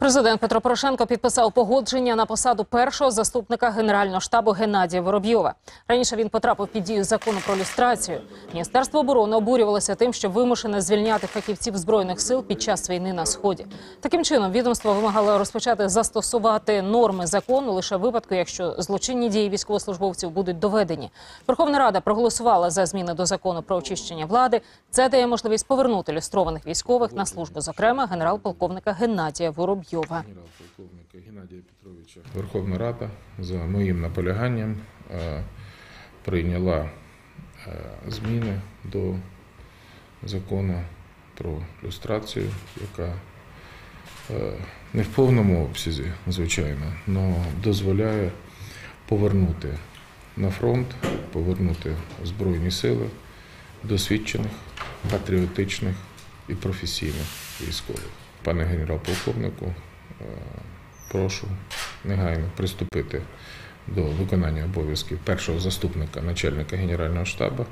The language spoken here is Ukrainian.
Президент Петро Порошенко підписав погодження на посаду першого заступника генерального штабу Геннадія Воробйова. Раніше він потрапив під дію закону про люстрацію. Міністерство оборони обурювалося тим, що вимушене звільняти фахівців збройних сил під час війни на сході. Таким чином, відомство вимагало розпочати застосувати норми закону лише в випадку, якщо злочинні дії військовослужбовців будуть доведені. Верховна Рада проголосувала за зміни до закону про очищення влади. Це дає можливість повернути люстрованих військових на службу, зокрема генерал-полковника Геннадія Воробйова. Генерал-полковника Геннадія Петровича. Верховна Рада за моїм наполяганням е, прийняла е, зміни до закону про люстрацію, яка е, не в повному обсязі, звичайно, але дозволяє повернути на фронт, повернути Збройні сили досвідчених, патріотичних і професійних військових. Пане генерал-полковнику, е, прошу негайно приступити до виконання обов'язків першого заступника начальника Генерального штабу